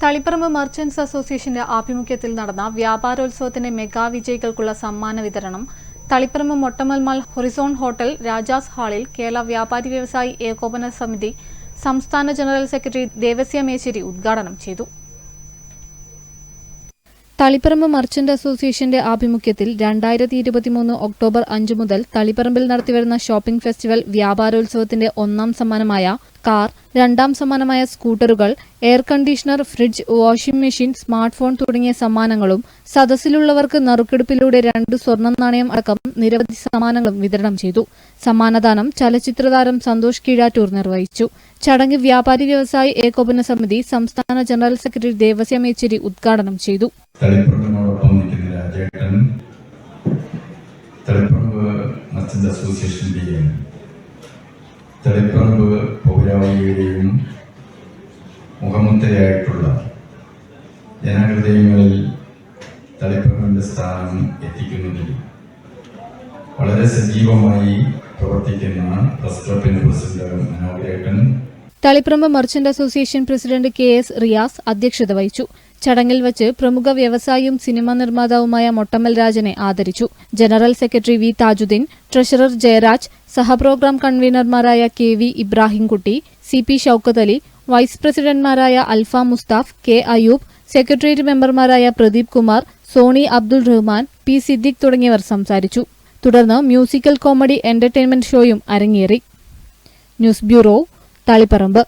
Taliparamba merchants അസോസിയേഷന്റെ ആഭിമുഖ്യത്തിൽ നടന്ന വ്യാപാരോത്സവത്തിന്റെ മെഗാ വിജയികൾക്കുള്ള സമ്മാന വിതരണം തളിപ്പറമ്പ് മൊട്ടമൽമാൽ ഹൊറിസോൺ ഹോട്ടൽ രാജാസ് ഹാളിൽ കേരള വ്യാപാരി വ്യവസായി ഏകോപന സമിതി സംസ്ഥാന ജനറൽ സെക്രട്ടറി ദേവസ്യ മേശ്ശേരി ഉദ്ഘാടനം ചെയ്തു തളിപ്പറമ്പ് മർച്ചന്റ് അസോസിയേഷന്റെ ആഭിമുഖ്യത്തിൽ രണ്ടായിരത്തി ഇരുപത്തിമൂന്ന് ഒക്ടോബർ അഞ്ച് മുതൽ തളിപ്പറമ്പിൽ നടത്തിവരുന്ന ഷോപ്പിംഗ് ഫെസ്റ്റിവൽ വ്യാപാരോത്സവത്തിന്റെ ഒന്നാം സമ്മാനമായ കാർ രണ്ടാം സമ്മാനമായ സ്കൂട്ടറുകൾ air conditioner fridge washing machine smart phone തുടങ്ങിയ സമ്മാനങ്ങളും സദസ്സിലുള്ളവർക്ക് നറുക്കെടുപ്പിലൂടെ രണ്ട് സ്വർണ നാണയം അടക്കം നിരവധി സമ്മാനങ്ങളും വിതരണം ചെയ്തു. സമ്മാനദാനം ചലച്ചിത്രതാരം സന്തോഷ് കീഴാറ്റൂർ നിർവഹിച്ചു. ചടങ്ങ് വ്യാപാരി വ്യവസായി ഏകോപന സമിതി സംസ്ഥാന ജനറൽ സെക്രട്ടറി ദേവസ്യ ഉദ്ഘാടനം ചെയ്തു. തളിപ്പറമ്പിനോടൊപ്പം നിൽക്കുന്ന രാജേട്ടൻ തളിപ്പറമ്പ് മർച്ചന്റ് അസോസിയേഷന്റെയും തളിപ്പറമ്പ് പൗരാവലിയുടെയും മുഖമുദ്രയായിട്ടുള്ള ജനഹൃദയങ്ങളിൽ തളിപ്പറമ്പിന്റെ സ്ഥാനം എത്തിക്കുന്നതിൽ വളരെ സജീവമായി പ്രവർത്തിക്കുന്ന പ്രസ് ക്ലബിന്റെ president മനോഹരേട്ടൻ Taliparamba merchant association president K S Riyas അധ്യക്ഷത വഹിച്ചു. ചടങ്ങിൽ വച്ച് പ്രമുഖ വ്യവസായിയും സിനിമാ നിർമ്മാതാവുമായ മൊട്ടമ്മൽ രാജനെ ആദരിച്ചു. General secretary V Tajuddin treasurer Jayaraj സഹപ്രോഗ്രാം കൺവീനർമാരായ K V Ibrahimkutty C P Shoukath Ali vice പ്രസിഡന്റ്മാരായ Alfa Musthaf K Ayub secretariat മെമ്പർമാരായ പ്രദീപ് കുമാർ സോണി അബ്ദുൾ റഹ്മാൻ പി സിദ്ദിഖ് തുടങ്ങിയവർ സംസാരിച്ചു. തുടർന്ന് മ്യൂസിക്കൽ കോമഡി എന്റർടൈൻമെന്റ് ഷോയും അരങ്ങേറി. News bureau Taliparamba.